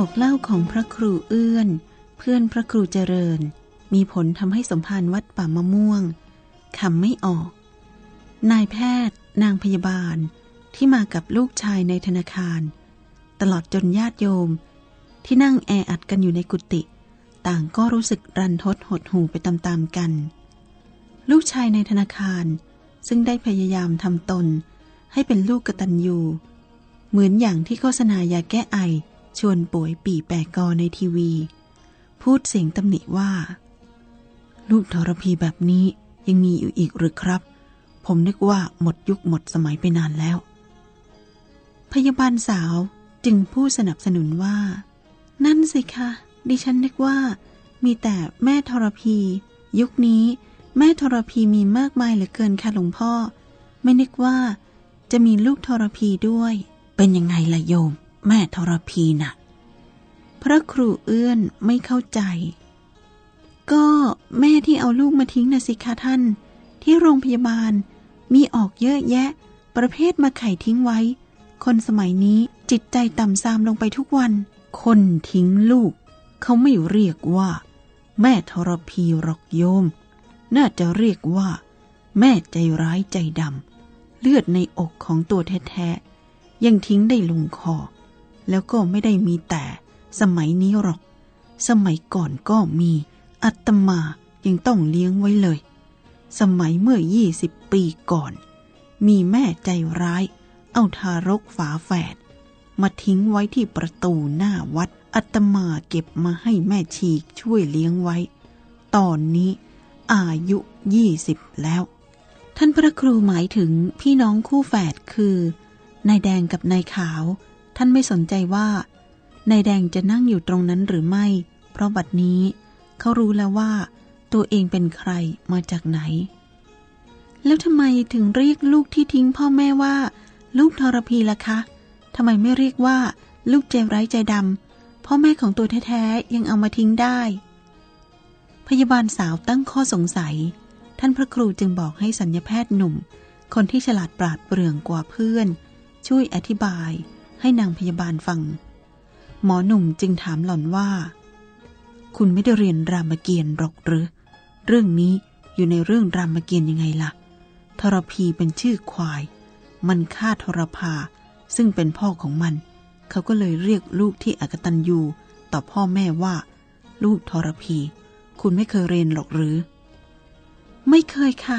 บอกเล่าของพระครูเอื้อน เพื่อนพระครูเจริญ มีผลทำให้สมภารวัดป่ามะม่วงคำไม่ออก นายแพทย์ นางพยาบาลที่มากับลูกชายในธนาคาร ตลอดจนญาติโยม ที่นั่งแออัดกันอยู่ในกุฏิต่างก็รู้สึกรันทดหดหูไปตามๆกัน ลูกชายในธนาคาร ซึ่งได้พยายามทำตน ให้เป็นลูกกตัญญูเหมือนอย่างที่โฆษณายาแก้ไอ ชวนป่วยปีแปกอในทีวี พูดเสียงตำหนิว่า ลูกทรพีแบบนี้ยังมีอยู่อีกหรือครับ ผมนึกว่าหมดยุคหมดสมัยไปนานแล้ว พยาบาลสาวจึงพูดสนับสนุนว่า นั่นสิคะ ดิฉันนึกว่า มีแต่แม่ทรพี ยุคนี้แม่ทรพีมีมากมายเหลือเกินค่ะหลวงพ่อ ไม่นึกว่า จะมีลูกทรพีด้วย เป็นยังไงล่ะโยม แม่ทรพีนะ่ะ พระครูเอื้อนไม่เข้าใจ ก็แม่ที่เอาลูกมาทิ้งนะสิคะท่าน ที่โรงพยาบาลมีออกเยอะแยะ ประเภทมาไข่ทิ้งไว้ คนสมัยนี้จิตใจต่ำทรามลงไปทุกวัน คนทิ้งลูก เขาไม่เรียกว่า แม่ทรพีหรอกโยม น่าจะเรียกว่า แม่ใจร้ายใจดำเลือดในอกของตัวแท้ๆยังทิ้งได้ลงคอ แล้วก็ไม่ได้มีแต่ สมัยนี้หรอก สมัยก่อนก็มีอัตมายังต้องเลี้ยงไว้เลย สมัยเมื่อยี่สิบปีก่อน มีแม่ใจร้าย เอาทารกฝาแฝด มาทิ้งไว้ที่ประตูหน้าวัด อัตมาเก็บมาให้แม่ชีช่วยเลี้ยงไว้ ตอนนี้อายุยี่สิบแล้ว ท่านพระครูหมายถึงพี่น้องคู่แฝดคือนายแดงกับนายขาว ท่านไม่สนใจว่านายแดงจะนั่งอยู่ตรงนั้นหรือไม่ เพราะบัดนี้เขารู้แล้วว่า ตัวเองเป็นใครมาจากไหน แล้วทำไมถึงเรียกลูกที่ทิ้งพ่อแม่ว่า ลูกทรพีล่ะคะทำไมไม่เรียกว่า ลูกใจไร้ใจดำพ่อแม่ของตัวแท้ๆยังเอามาทิ้งได้ พยาบาลสาวตั้งข้อสงสัย ท่านพระครูจึงบอกให้สัญญาแพทย์หนุ่ม คนที่ฉลาดปราดเปรื่องกว่าเพื่อน ช่วยอธิบาย ให้นางพยาบาลฟัง หมอหนุ่มจึงถามหล่อนว่า คุณไม่ได้เรียนรามเกียรติหรอกหรือ เรื่องนี้อยู่ในเรื่องรามเกียรติยังไงล่ะ ทรพีเป็นชื่อควาย มันฆ่าทรพาซึ่งเป็นพ่อของมัน เขาก็เลยเรียกลูกที่อกตันยูต่อพ่อแม่ว่า ลูกทรพี คุณไม่เคยเรียนหรอกหรือ ไม่เคยค่ะ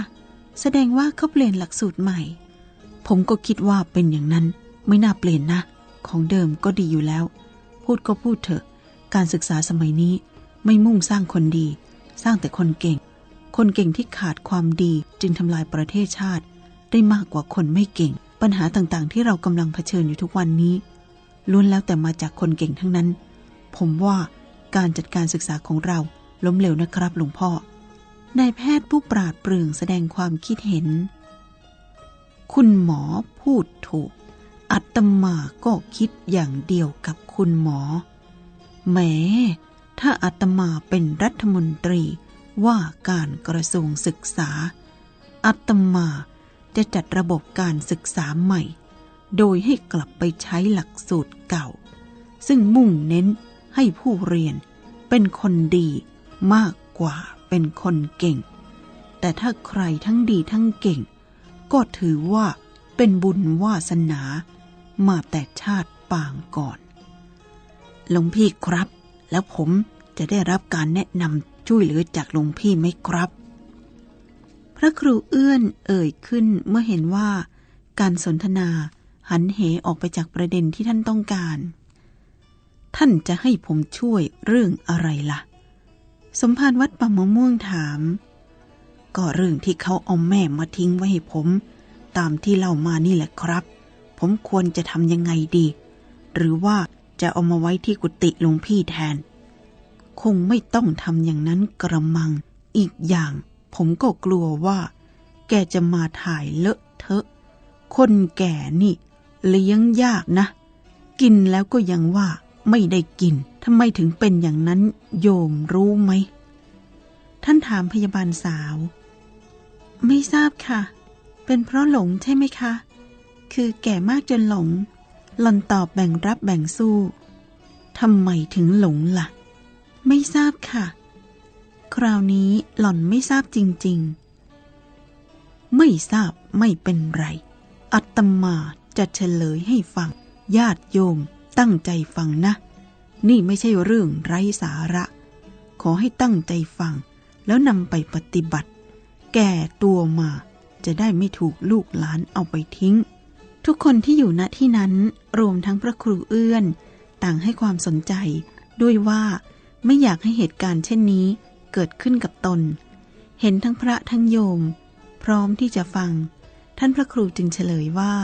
แสดงว่าเขาเปลี่ยนหลักสูตรใหม่ ผมก็คิดว่าเป็นอย่างนั้น ไม่น่าเปลี่ยนนะ ของเดิมก็ดีอยู่แล้ว พูดก็พูดเถอะ การศึกษาสมัยนี้ไม่มุ่งสร้างคนดี สร้างแต่คนเก่ง คนเก่งที่ขาดความดีจึงทำลายประเทศชาติ ได้มากกว่าคนไม่เก่ง ปัญหาต่างๆ ที่เรากำลังเผชิญอยู่ทุกวันนี้ล้วนแล้วแต่มาจากคนเก่งทั้งนั้น ผมว่าการจัดการศึกษาของเราล้มเหลวนะครับหลวงพ่อนายแพทย์ผู้ปราดเปรื่องแสดงความคิดเห็น คุณหมอพูดถูก อัตมาก็คิดอย่างเดียวกับคุณหมอ แหม ถ้าอาตมาเป็นรัฐมนตรีว่าการกระทรวงศึกษาอาตมาจะจัดระบบการศึกษาใหม่ โดยให้กลับไปใช้หลักสูตรเก่า ซึ่งมุ่งเน้นให้ผู้เรียนเป็นคนดีมากกว่าเป็นคนเก่ง แต่ถ้าใครทั้งดีทั้งเก่ง ก็ถือว่าเป็นบุญวาสนา มาแต่ชาติปางก่อน หลวงพี่ครับ แล้วผมจะได้รับการแนะนำช่วยเหลือจากหลวงพี่ไหมครับ พระครูเอื้อนเอ่ยขึ้นเมื่อเห็นว่า การสนทนาหันเหออกไปจากประเด็นที่ท่านต้องการ ท่านจะให้ผมช่วยเรื่องอะไรล่ะ สมภารวัดป่ามะม่วงถาม ก็เรื่องที่เขาเอาแม่มาทิ้งไว้ให้ผม ตามที่เล่ามานี่แหละครับ ผมควรจะทำยังไงดี หรือว่าจะเอามาไว้ที่กุฏิหลวงพี่แทน คงไม่ต้องทำอย่างนั้นกระมัง อีกอย่าง ผมก็กลัวว่า แกจะมาถ่ายเลอะเทอะ คนแก่นี่ เลี้ยงยากนะ กินแล้วก็ยังว่าไม่ได้กินทำไมถึงเป็นอย่างนั้นโยมรู้ไหม ท่านถามพยาบาลสาว ไม่ทราบค่ะ เป็นเพราะหลงใช่ไหมคะ คือแก่มากจนหลง หล่อนตอบแบ่งรับแบ่งสู้ทำไมถึงหลงละ่ะ ไม่ทราบค่ะ คราวนี้หล่อนไม่ทราบจริง ๆ ไม่ทราบไม่เป็นไร อัตมาจะเฉลยให้ฟัง ญาติโยมตั้งใจฟังนะ นี่ไม่ใช่เรื่องไร้สาระ ขอให้ตั้งใจฟัง แล้วนำไปปฏิบัติ แก่ตัวมาจะได้ไม่ถูกลูกหลานเอาไปทิ้ง ทุกคนที่อยู่ณที่นั้นรวมทั้งพระครูเอื้อน ต่างให้ความสนใจ ด้วยว่าไม่อยากให้เหตุการณ์เช่นนี้เกิดขึ้นกับตน เห็นทั้งพระทั้งโยม พร้อมที่จะฟัง ท่านพระครูจึงเฉลยว่า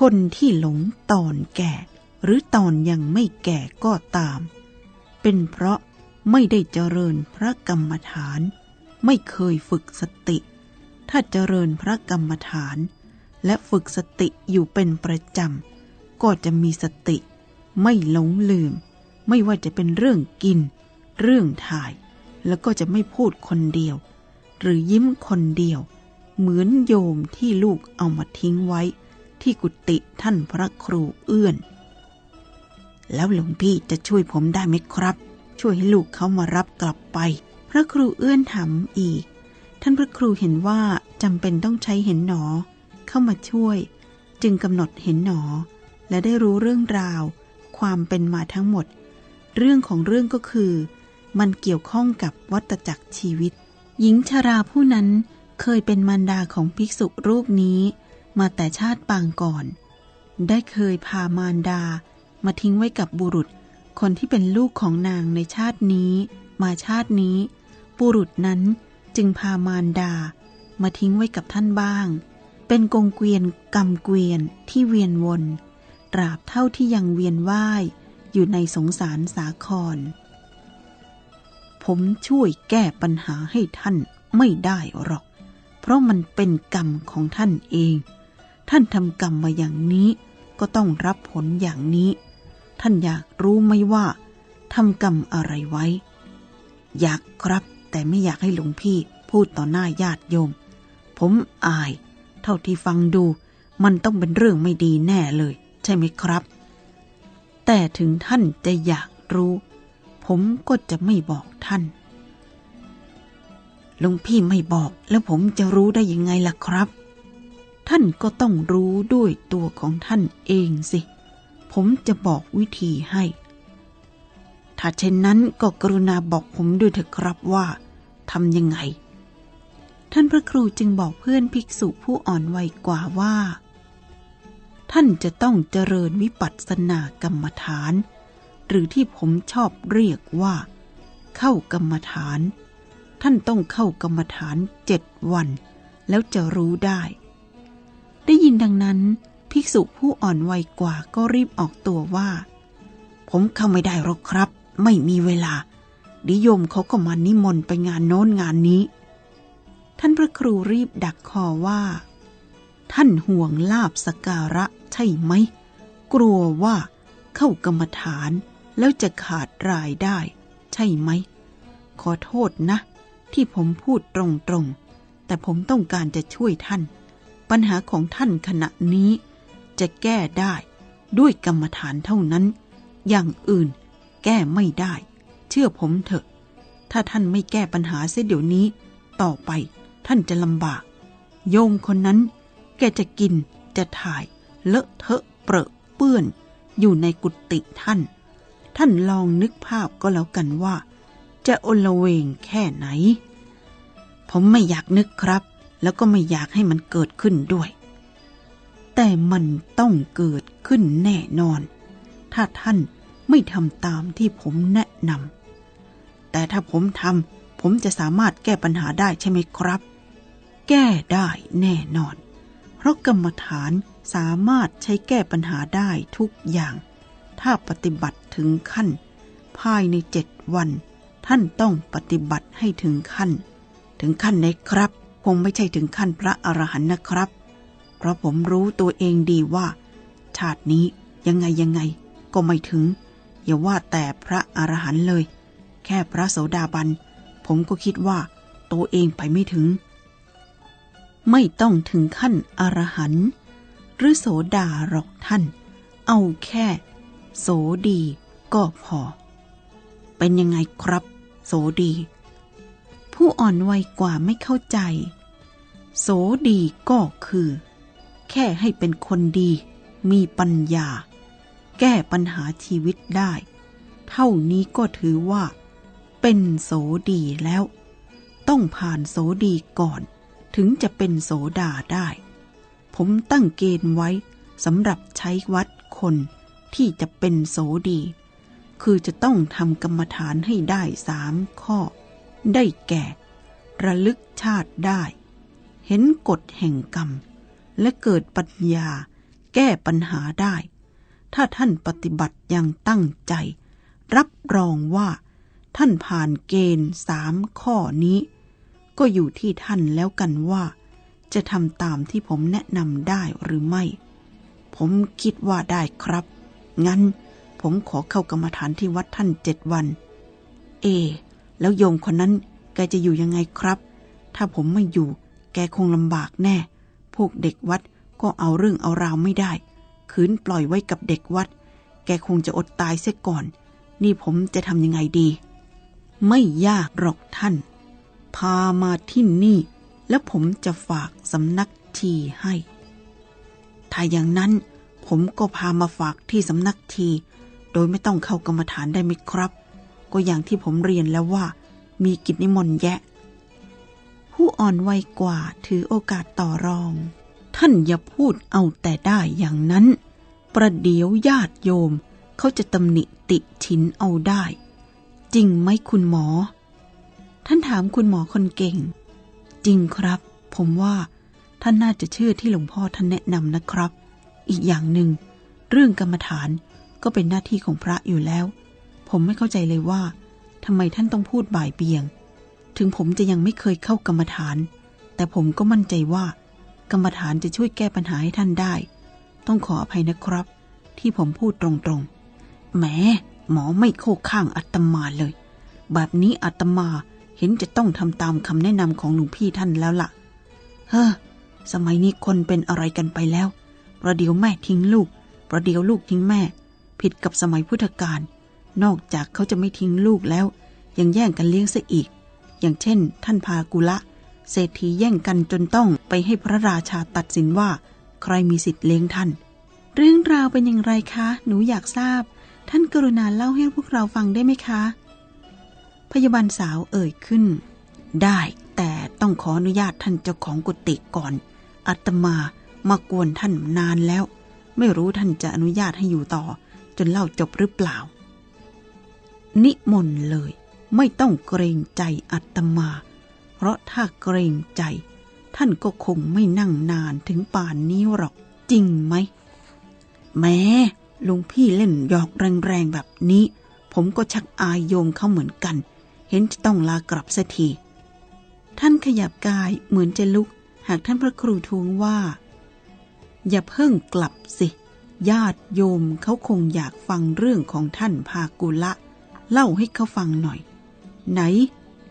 คนที่หลงตอนแก่ หรือตอนยังไม่แก่ก็ตาม เป็นเพราะไม่ได้เจริญพระกรรมฐาน ไม่เคยฝึกสติ ถ้าเจริญพระกรรมฐาน และฝึกสติอยู่เป็นประจำ ก็จะมีสติ ไม่หลงลืม ไม่ว่าจะเป็นเรื่องกิน เรื่องถ่าย แล้วก็จะไม่พูดคนเดียว หรือยิ้มคนเดียว เหมือนโยมที่ลูกเอามาทิ้งไว้ ที่กุฏิท่านพระครูเอื้อน แล้วหลวงพี่จะช่วยผมได้ไหมครับ ช่วยให้ลูกเขามารับกลับไป พระครูเอื้อนถามอีก ท่านพระครูเห็นว่าจำเป็นต้องใช้เห็นหนอ เข้ามาช่วย จึงกำหนดเห็นหนอ และได้รู้เรื่องราว ความเป็นมาทั้งหมด เรื่องของเรื่องก็คือ มันเกี่ยวข้องกับวัตจักรชีวิต หญิงชาราผู้นั้นเคยเป็นมารดาของภิกษุรูปนี้ มาแต่ชาติปางก่อน ได้เคยพามารดา มาทิ้งไว้กับบุรุษ คนที่เป็นลูกของนางในชาตินี้ มาชาตินี้ บุรุษนั้นจึงพามารดา มาทิ้งไว้กับท่านบ้าง เป็นกงเกวียนกำเกวียนที่เวียนวน ตราบเท่าที่ยังเวียนว่ายอยู่ในสงสารสาคร ผมช่วยแก้ปัญหาให้ท่านไม่ได้หรอก เพราะมันเป็นกรรมของท่านเอง ท่านทำกรรมมาอย่างนี้ ก็ต้องรับผลอย่างนี้ ท่านอยากรู้ไหมว่าทำกรรมอะไรไว้ อยากครับแต่ไม่อยากให้หลวงพี่พูดต่อหน้าญาติโยม ผมอาย เท่าที่ฟังดู มันต้องเป็นเรื่องไม่ดีแน่เลย ใช่ไหมครับ แต่ถึงท่านจะอยากรู้ ผมก็จะไม่บอกท่านหลวงพี่ไม่บอกแล้วผมจะรู้ได้ยังไงล่ะครับ ท่านก็ต้องรู้ด้วยตัวของท่านเองสิ ผมจะบอกวิธีให้ ถ้าเช่นนั้นก็กรุณาบอกผมด้วยเถอะครับว่าทำยังไง ท่านพระครูจึงบอกเพื่อนภิกษุผู้อ่อนวัยกว่าว่า ท่านจะต้องเจริญวิปัสสนากรรมฐาน หรือที่ผมชอบเรียกว่า เข้ากรรมฐาน ท่านต้องเข้ากรรมฐานเจ็ดวัน แล้วจะรู้ได้ ได้ยินดังนั้น ภิกษุผู้อ่อนวัยกว่าก็รีบออกตัวว่า ผมเข้าไม่ได้หรอกครับ ไม่มีเวลาดิยมเขาก็มานิมนต์ไปงานโน้นงานนี้ ท่านพระครูรีบดักคอว่า ท่านห่วงลาบสการะใช่ไหม กลัวว่าเข้ากรรมฐานแล้วจะขาดรายได้ ใช่ไหม ขอโทษนะ ที่ผมพูดตรงๆ แต่ผมต้องการจะช่วยท่าน ปัญหาของท่านขณะนี้ จะแก้ได้ด้วยกรรมฐานเท่านั้น อย่างอื่นแก้ไม่ได้ เชื่อผมเถอะ ถ้าท่านไม่แก้ปัญหาเสียเดี๋ยวนี้ ต่อไป ท่านจะลำบาก โยมคนนั้น แกจะกินจะถ่าย เลอะเทอะเปรอะเปื้อน อยู่ในกุฏิท่าน ท่านลองนึกภาพก็แล้วกันว่า จะอลเวงแค่ไหน ผมไม่อยากนึกครับ แล้วก็ไม่อยากให้มันเกิดขึ้นด้วย แต่มันต้องเกิดขึ้นแน่นอน ถ้าท่านไม่ทำตามที่ผมแนะนำแต่ถ้าผมทำผมจะสามารถแก้ปัญหาได้ใช่ไหมครับ แก้ได้แน่นอน เพราะกรรมฐานสามารถใช้แก้ปัญหาได้ทุกอย่าง ถ้าปฏิบัติถึงขั้น ภายในเจ็ดวัน ท่านต้องปฏิบัติให้ถึงขั้น ถึงขั้นไหนครับ คงไม่ใช่ถึงขั้นพระอรหันต์นะครับ เพราะผมรู้ตัวเองดีว่า ชาตินี้ยังไงยังไง ก็ไม่ถึง อย่าว่าแต่พระอรหันต์เลย แค่พระโสดาบัน ผมก็คิดว่าตัวเองไปไม่ถึง ไม่ต้องถึงขั้นอรหันต์หรือโสดาหรอกท่าน เอาแค่ โสดีก็พอ เป็นยังไงครับ โสดี ผู้อ่อนวัยกว่าไม่เข้าใจ โสดีก็คือ แค่ให้เป็นคนดี มีปัญญา แก้ปัญหาชีวิตได้ เท่านี้ก็ถือว่า เป็นโสดีแล้ว ต้องผ่านโสดีก่อน ถึงจะเป็นโสดาได้ ผมตั้งเกณฑ์ไว้สำหรับใช้วัดคนที่จะเป็นโสดี คือจะต้องทำกรรมฐานให้ได้สามข้อ ได้แก่ ระลึกชาติได้ เห็นกฎแห่งกรรม และเกิดปัญญาแก้ปัญหาได้ ถ้าท่านปฏิบัติอย่างตั้งใจ รับรองว่า ท่านผ่านเกณฑ์สามข้อนี้ ก็อยู่ที่ท่านแล้วกันว่า จะทำตามที่ผมแนะนำได้หรือไม่ ผมคิดว่าได้ครับ งั้นผมขอเข้ากรรมฐานที่วัดท่านเจ็ดวัน เอ แล้วโยมคนนั้นแกจะอยู่ยังไงครับ ถ้าผมไม่อยู่ แกคงลำบากแน่ พวกเด็กวัดก็เอาเรื่องเอาราวไม่ได้คืนปล่อยไว้กับเด็กวัด แกคงจะอดตายเสียก่อน นี่ผมจะทำยังไงดี ไม่ยากหรอกท่าน พามาที่นี่ แล้วผมจะฝากสำนักทีให้ ถ้าอย่างนั้นผมก็พามาฝากที่สำนักที โดยไม่ต้องเข้ากรรมฐานได้ไหมครับ ก็อย่างที่ผมเรียนแล้วว่า มีกิจนิมนต์แยะ ผู้อ่อนวัยกว่าถือโอกาสต่อรอง ท่านอย่าพูดเอาแต่ได้อย่างนั้น ประเดี๋ยวญาติโยม เขาจะตำหนิติฉินเอาได้ จริงไหมคุณหมอ ท่านถามคุณหมอคนเก่ง จริงครับ ผมว่าท่านน่าจะเชื่อที่หลวงพ่อท่านแนะนำนะครับ อีกอย่างหนึ่ง เรื่องกรรมฐานก็เป็นหน้าที่ของพระอยู่แล้ว ผมไม่เข้าใจเลยว่าทำไมท่านต้องพูดบ่ายเบียง ถึงผมจะยังไม่เคยเข้ากรรมฐาน แต่ผมก็มั่นใจว่า กรรมฐานจะช่วยแก้ปัญหาให้ท่านได้ ต้องขออภัยนะครับ ที่ผมพูดตรงๆแหมหมอไม่โคข้างอัตมาเลย แบบนี้อัตมา ห็นจะต้องทำตามคำแนะนำของหลวงพี่ท่านแล้วละ่ะ เฮ้อ สมัยนี้คนเป็นอะไรกันไปแล้ว ประเดี๋ยวแม่ทิ้งลูก ประเดี๋ยวลูกทิ้งแม่ ผิดกับสมัยพุทธกาล นอกจากเขาจะไม่ทิ้งลูกแล้ว ยังแย่งกันเลี้ยงซะอีก อย่างเช่น ท่านพากุละ เศรษฐีแย่งกันจนต้องไปให้พระราชาตัดสินว่า ใครมีสิทธิ์เลี้ยงท่าน เรื่องราวเป็นอย่างไรคะ หนูอยากทราบ ท่านกรุณาเล่าให้พวกเราฟังได้ไหมคะ พยาบาลสาวเอ่ยขึ้น ได้แต่ต้องขออนุญาตท่านเจ้าของกุฏิก่อนอัตมามากวนท่านนานแล้ว ไม่รู้ท่านจะอนุญาตให้อยู่ต่อ จนเล่าจบหรือเปล่า นิมนต์เลย ไม่ต้องเกรงใจอัตมา เพราะถ้าเกรงใจ ท่านก็คงไม่นั่งนานถึงป่านนี้หรอกจริงไหมแม้ลุงพี่เล่นหยอกแรงๆแบบนี้ ผมก็ชักอายโยมเขาเหมือนกัน เห็นจะต้องลากลับสักทีท่านขยับกายเหมือนจะลุก หากท่านพระครูทูลว่า อย่าเพิ่งกลับสิ ญาติโยมเขาคงอยากฟังเรื่องของท่านพากุละ เล่าให้เขาฟังหน่อย ไหน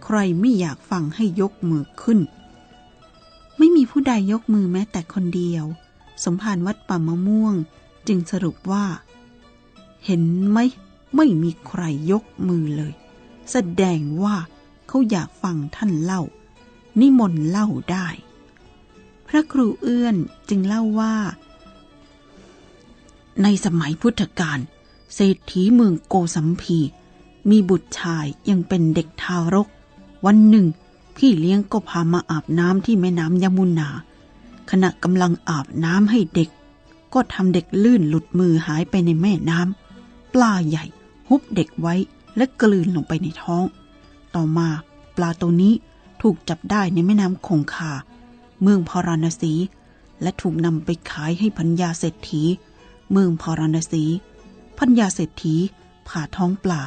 ใครไม่อยากฟังให้ยกมือขึ้น ไม่มีผู้ใดยกมือแม้แต่คนเดียว สมภารวัดป่ามะม่วง จึงสรุปว่า เห็นไหมไม่มีใครยกมือเลย แสดงว่าเขาอยากฟังท่านเล่า นิมนต์เล่าได้ พระครูเอื้อนจึงเล่าว่า ในสมัยพุทธกาลเศรษฐีเมืองโกสัมพี มีบุตรชายยังเป็นเด็กทารก วันหนึ่ง พี่เลี้ยงก็พามาอาบน้ำที่แม่น้ำยมุนา ขณะกำลังอาบน้ำให้เด็ก ก็ทำเด็กลื่นหลุดมือหายไปในแม่น้ำปลาใหญ่ฮุบเด็กไว้ และกลืนลงไปในท้อง ต่อมาปลาตัวนี้ถูกจับได้ในแม่น้ำคงคา เมืองพาราณสี และถูกนำไปขายให้พัญญาเศรษฐี เมืองพาราณสี พัญญาเศรษฐีผ่าท้องปลา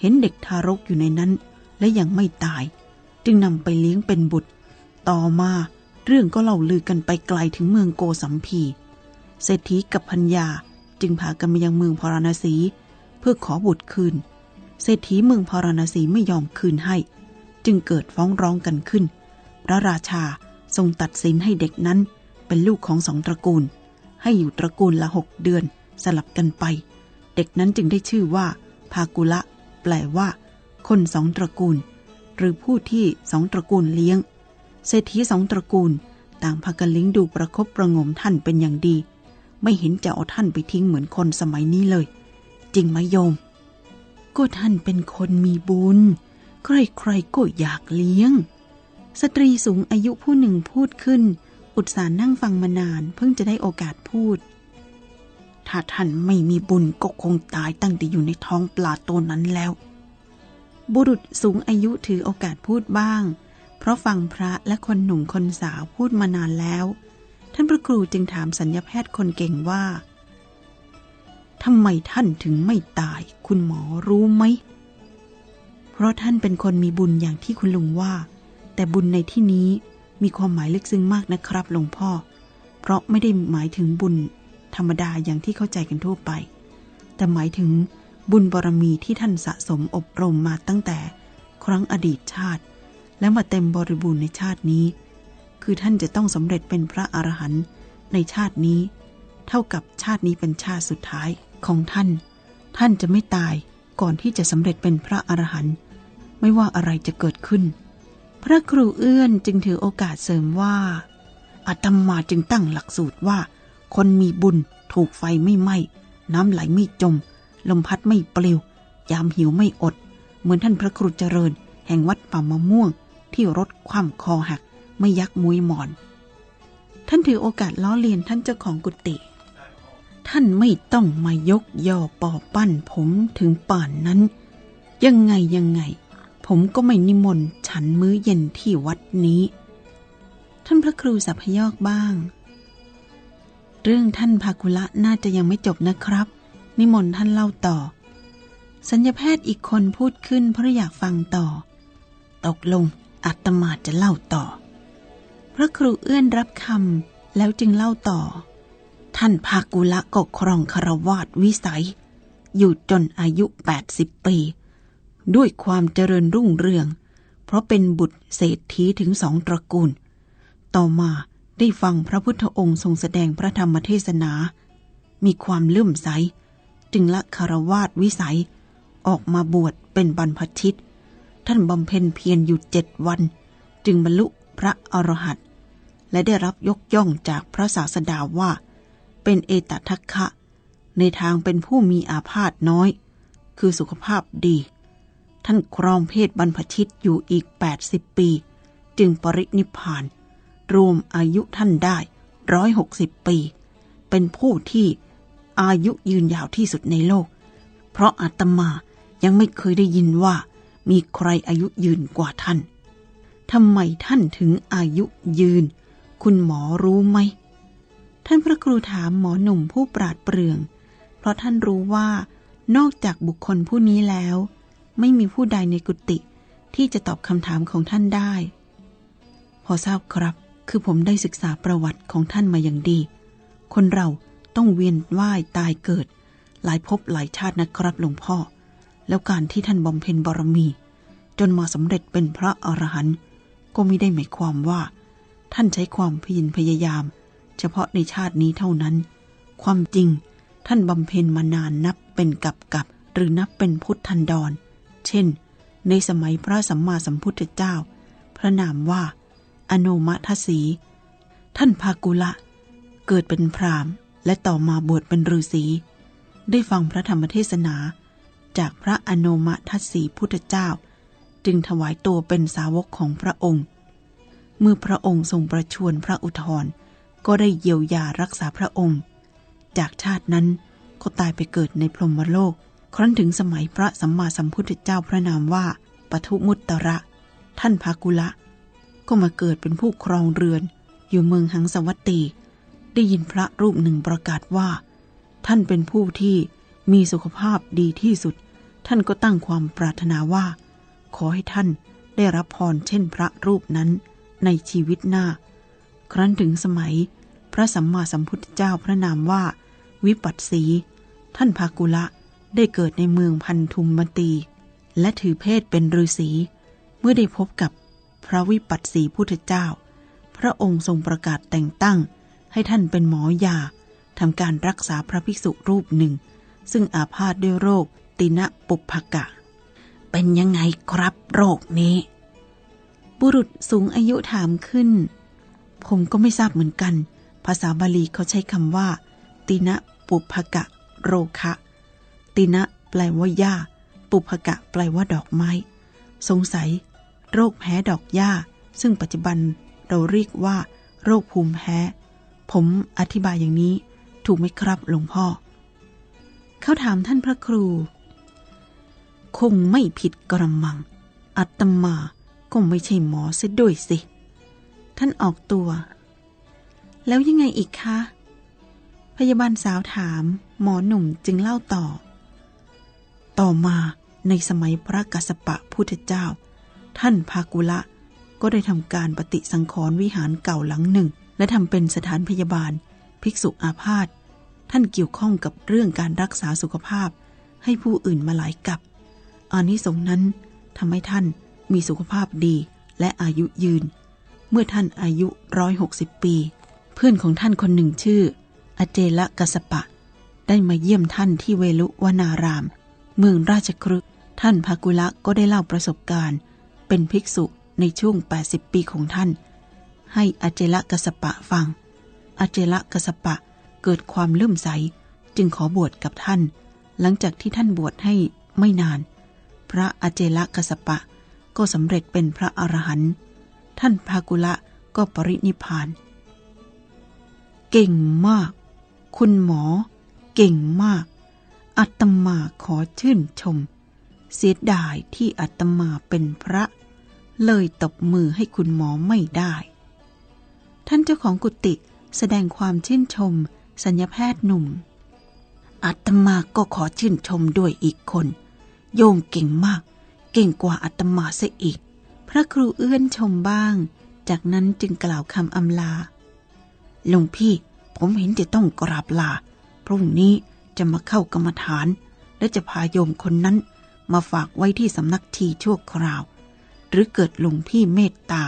เห็นเด็กทารกอยู่ในนั้น และยังไม่ตาย จึงนำไปเลี้ยงเป็นบุตร ต่อมาเรื่องก็เล่าลือกันไปไกลถึงเมืองโกสัมพีเศรษฐีกับพัญญาจึงพากันมายังเมืองพาราณสี เพื่อขอบุตรคืน เศรษฐีเมืองพาราณสีไม่ยอมคืนให้ จึงเกิดฟ้องร้องกันขึ้น พระราชาทรงตัดสินให้เด็กนั้นเป็นลูกของสองตระกูล ให้อยู่ตระกูลละหกเดือนสลับกันไป เด็กนั้นจึงได้ชื่อว่าภากุละ แปลว่า คนสองตระกูล หรือผู้ที่สองตระกูลเลี้ยง เศรษฐีสองตระกูล ต่างพากันลิงดูประคบประงมท่านเป็นอย่างดี ไม่เห็นจะเอาท่านไปทิ้งเหมือนคนสมัยนี้เลย จริงไหมโยม ก็ท่านเป็นคนมีบุญ ใครๆก็อยากเลี้ยง สตรีสูงอายุผู้หนึ่งพูดขึ้น อุตส่าห์นั่งฟังมานานเพิ่งจะได้โอกาสพูด ถ้าท่านไม่มีบุญก็คงตายตั้งแต่อยู่ในท้องปลาตัวนั้นแล้ว บุรุษสูงอายุถือโอกาสพูดบ้าง เพราะฟังพระและคนหนุ่มคนสาวพูดมานานแล้ว ท่านพระครูจึงถามสัญญาแพทย์คนเก่งว่า ทำไมท่านถึงไม่ตาย คุณหมอรู้ไหม เพราะท่านเป็นคนมีบุญอย่างที่คุณลุงว่า แต่บุญในที่นี้มีความหมายลึกซึ้งมากนะครับหลวงพ่อ เพราะไม่ได้หมายถึงบุญธรรมดาอย่างที่เข้าใจกันทั่วไป แต่หมายถึงบุญบารมีที่ท่านสะสมอบรมมาตั้งแต่ครั้งอดีตชาติ และมาเต็มบริบูรณ์ในชาตินี้ คือท่านจะต้องสำเร็จเป็นพระอรหันต์ในชาตินี้ เท่ากับชาตินี้เป็นชาติสุดท้าย ของท่าน ท่านจะไม่ตายก่อนที่จะสำเร็จเป็นพระอรหันต์ไม่ว่าอะไรจะเกิดขึ้น พระครูเอื้อนจึงถือโอกาสเสริมว่าอาตมาจึงตั้งหลักสูตรว่า คนมีบุญถูกไฟไม่ไหม้น้ำไหลไม่จม ลมพัดไม่ปลิว ยามหิวไม่อด เหมือนท่านพระครูเจริญ แห่งวัดป่ามะม่วง ที่รถคว่ำคอหัก ไม่ยักมุยหมอน ท่านถือโอกาสล้อเลียนท่านเจ้าของกุฏิ ท่านไม่ต้องมายกย่อปอปั้นผมถึงป่านนั้น ยังไงยังไง ผมก็ไม่นิมนต์ฉันมื้อเย็นที่วัดนี้ ท่านพระครูสัพยอกบ้าง เรื่องท่านภากุละน่าจะยังไม่จบนะครับ นิมนต์ท่านเล่าต่อ สัญญาแพทย์อีกคนพูดขึ้นเพราะอยากฟังต่อ ตกลงอาตมาจะเล่าต่อ พระครูเอื้อนรับคำแล้วจึงเล่าต่อ ท่านภากุละก็ครองคารวาสวิสัย อยู่จนอายุ 80 ปี ด้วยความเจริญรุ่งเรือง เพราะเป็นบุตรเศรษฐีถึงสองตระกูล ต่อมาได้ฟังพระพุทธองค์ทรงแสดงพระธรรมเทศนา มีความเลื่อมใส จึงละคารวาสวิสัย ออกมาบวชเป็นบรรพชิต ท่านบำเพ็ญเพียรอยู่เจ็ดวัน จึงบรรลุพระอรหันต์และได้รับยกย่องจากพระศาสดาว่า เป็นเอตทัคคะ ในทางเป็นผู้มีอาพาธน้อย คือสุขภาพดี ท่านครองเพศบรรพชิตอยู่อีก 80 ปี จึงปรินิพาน รวมอายุท่านได้ร้อยหกสิบปี เป็นผู้ที่อายุยืนยาวที่สุดในโลก เพราะอาตมายังไม่เคยได้ยินว่า มีใครอายุยืนกว่าท่านทำไมท่านถึงอายุยืน คุณหมอรู้ไหม ท่านพระครูถามหมอหนุ่มผู้ปราดเปรื่อง เพราะท่านรู้ว่านอกจากบุคคลผู้นี้แล้ว ไม่มีผู้ใดในกุฏิที่จะตอบคำถามของท่านได้ พอทราบครับ คือผมได้ศึกษาประวัติของท่านมาอย่างดี คนเราต้องเวียนว่ายตายเกิด หลายภพหลายชาตินะครับหลวงพ่อ แล้วการที่ท่านบำเพ็ญบารมี จนมาสำเร็จเป็นพระอรหันต์ก็ไม่ได้หมายความว่า ท่านใช้ความเพียรพยายาม เฉพาะในชาตินี้เท่านั้น ความจริง ท่านบำเพ็ญมานานนับเป็นกับกับ หรือนับเป็นพุทธันดร เช่น ในสมัยพระสัมมาสัมพุทธเจ้า พระนามว่า อโนมัทสี ท่านภากุละ เกิดเป็นพราหมณ์ และต่อมาบวชเป็นฤาษี ได้ฟังพระธรรมเทศนา จากพระอโนมัทสีพุทธเจ้า จึงถวายตัวเป็นสาวกของพระองค์ เมื่อพระองค์ทรงประชวรพระอุทธร ก็ได้เยียวยารักษาพระองค์ จากชาตินั้นก็ตายไปเกิดในพรหมโลก ครั้นถึงสมัยพระสัมมาสัมพุทธเจ้าพระนามว่าปทุมุตตระ ท่านภากุละ ก็มาเกิดเป็นผู้ครองเรือน อยู่เมืองหังสวัตตี ได้ยินพระรูปหนึ่งประกาศว่า ท่านเป็นผู้ที่มีสุขภาพดีที่สุด ท่านก็ตั้งความปรารถนาว่า ขอให้ท่านได้รับพรเช่นพระรูปนั้นในชีวิตหน้า ครั้นถึงสมัย พระสัมมาสัมพุทธเจ้าพระนามว่า วิปัสสี ท่านภากุละได้เกิดในเมืองพันธุมมตี และถือเพศเป็นฤาษี เมื่อได้พบกับพระวิปัสสีพุทธเจ้า พระองค์ทรงประกาศแต่งตั้ง ให้ท่านเป็นหมอยาทำการรักษาพระภิกษุรูปหนึ่ง ซึ่งอาพาธด้วยโรคตินะปุพกะ เป็นยังไงครับโรคนี้ บุรุษสูงอายุถามขึ้น ผมก็ไม่ทราบเหมือนกัน ภาษาบาลีเขาใช้คำว่า ตินะปุพกะ โรคะ ตินะแปลว่าหญ้า ปุพกะ แปลว่าดอกไม้ สงสัย โรคแพ้ดอกหญ้า ซึ่งปัจจุบันเราเรียกว่า โรคภูมิแพ้ ผมอธิบายอย่างนี้ ถูกไหมครับหลวงพ่อ เขาถามท่านพระครู คงไม่ผิดกระมัง อัตมาก็ไม่ใช่หมอเสียด้วยสิ ท่านออกตัว แล้วยังไงอีกคะ พยาบาลสาวถาม หมอหนุ่มจึงเล่าต่อ ต่อมาในสมัยพระกัสสปะพุทธเจ้า ท่านภากุละก็ได้ทำการปฏิสังขรณ์วิหารเก่าหลังหนึ่ง และทำเป็นสถานพยาบาล ภิกษุอาพาธท่านเกี่ยวข้องกับเรื่องการรักษาสุขภาพ ให้ผู้อื่นมาหลายกับอานิสงส์นั้นทำให้ท่านมีสุขภาพดีและอายุยืน เมื่อท่านอายุร้อยหกสิบปี เพื่อนของท่านคนหนึ่งชื่อ อเจละกัสปะ ได้มาเยี่ยมท่านที่เวลุวนาราม เมืองราชครึกท่านภากุละก็ได้เล่าประสบการณ์ เป็นภิกษุในช่วง 80 ปีของท่าน ให้อเจละกัสปะฟัง อเจละกัสปะเกิดความเลื่อมใสจึงขอบวชกับท่าน หลังจากที่ท่านบวชให้ไม่นาน พระอเจละกัสปะก็สำเร็จเป็นพระอรหันต์ ท่านภากุละก็ปรินิพาน เก่งมาก คุณหมอ เก่งมาก อัตมาขอชื่นชม เสียดายที่อัตมาเป็นพระ เลยตบมือให้คุณหมอไม่ได้ ท่านเจ้าของกุฏิแสดงความชื่นชม สัญญาแพทย์หนุ่ม อัตมาก็ขอชื่นชมด้วยอีกคน โยมเก่งมาก เก่งกว่าอัตมาเสียอีก พระครูเอื้อนชมบ้าง จากนั้นจึงกล่าวคำอำลาหลวงพี่ผมเห็นจะต้องกราบลา พรุ่งนี้จะมาเข้ากรรมฐาน และจะพาโยมคนนั้น มาฝากไว้ที่สำนักทีชั่วคราว หรือเกิดหลวงพี่เมตตา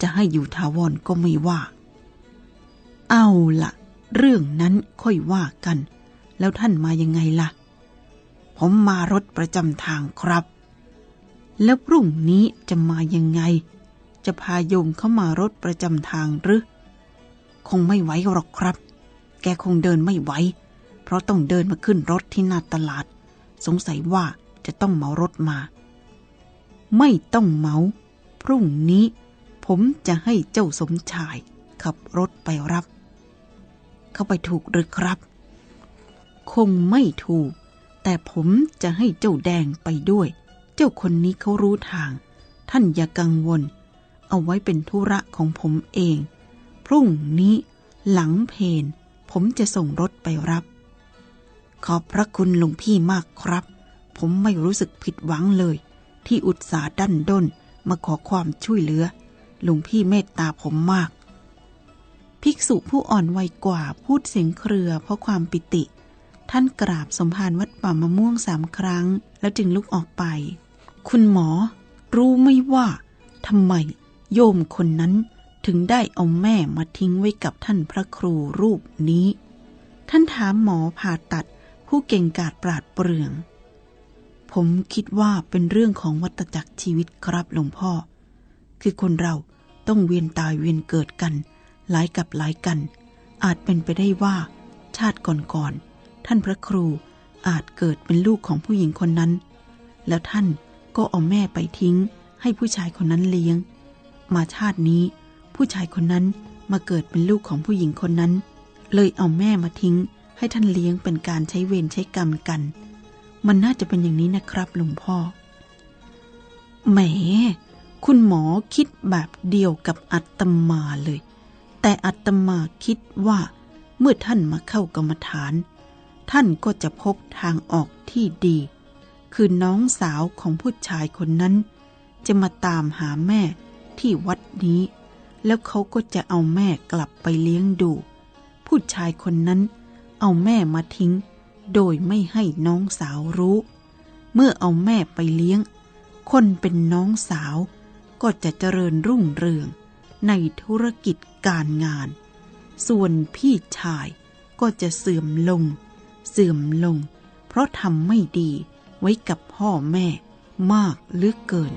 จะให้อยู่ทาวรก็ไม่ว่า เอาละเรื่องนั้นค่อยว่ากัน แล้วท่านมายังไงล่ะ ผมมารถประจำทางครับ แล้วพรุ่งนี้จะมายังไง จะพาโยมเข้ามารถประจำทางหรือ คงไม่ไหวหรอกครับ แกคงเดินไม่ไหว เพราะต้องเดินมาขึ้นรถที่หน้าตลาด สงสัยว่าจะต้องเหมารถมา ไม่ต้องเหมา พรุ่งนี้ผมจะให้เจ้าสมชาย ขับรถไปรับ เข้าไปถูกหรือครับ คงไม่ถูก แต่ผมจะให้เจ้าแดงไปด้วย เจ้าคนนี้เขารู้ทาง ท่านอย่ากังวล เอาไว้เป็นธุระของผมเอง พรุ่งนี้หลังเพนผมจะส่งรถไปรับ ขอบพระคุณหลวงพี่มากครับ ผมไม่รู้สึกผิดหวังเลย ที่อุตส่าห์ดันด้นมาขอความช่วยเหลือ หลวงพี่เมตตาผมมาก ภิกษุผู้อ่อนวัยกว่าพูดเสียงเครือเพราะความปิติ ท่านกราบสมภารวัดป่ามะม่วงสามครั้ง แล้วจึงลุกออกไป คุณหมอ รู้ไหม่ว่าทำไมโยมคนนั้นถึงได้เอาแม่มาทิ้งไว้กับท่านพระครูรูปนี้ ท่านถามหมอผ่าตัดผู้เก่งกาจปราดเปรื่อง ผมคิดว่าเป็นเรื่องของวัตจักรชีวิตครับหลวงพ่อ คือคนเราต้องเวียนตายเวียนเกิดกัน หลายกับหลายกัน อาจเป็นไปได้ว่า ชาติก่อนๆท่านพระครูอาจเกิดเป็นลูกของผู้หญิงคนนั้น แล้วท่าน ก็เอาแม่ไปทิ้ง ให้ผู้ชายคนนั้นเลี้ยง มาชาตินี้ ผู้ชายคนนั้นมาเกิดเป็นลูกของผู้หญิงคนนั้น เลยเอาแม่มาทิ้ง ให้ท่านเลี้ยงเป็นการใช้เวรใช้กรรมกัน มันน่าจะเป็นอย่างนี้นะครับหลวงพ่อ แหม คุณหมอคิดแบบเดียวกับอัตมาเลย แต่อัตมาคิดว่าเมื่อท่านมาเข้ากรรมฐาน ท่านก็จะพบทางออกที่ดี คือน้องสาวของผู้ชายคนนั้น จะมาตามหาแม่ที่วัดนี้ แล้วเขาก็จะเอาแม่กลับไปเลี้ยงดู ผู้ชายคนนั้นเอาแม่มาทิ้ง โดยไม่ให้น้องสาวรู้ เมื่อเอาแม่ไปเลี้ยง คนเป็นน้องสาวก็จะเจริญรุ่งเรืองในธุรกิจการงาน ส่วนพี่ชายก็จะเสื่อมลง เสื่อมลง เพราะทำไม่ดี ไว้กับพ่อแม่มากเหลือเกิน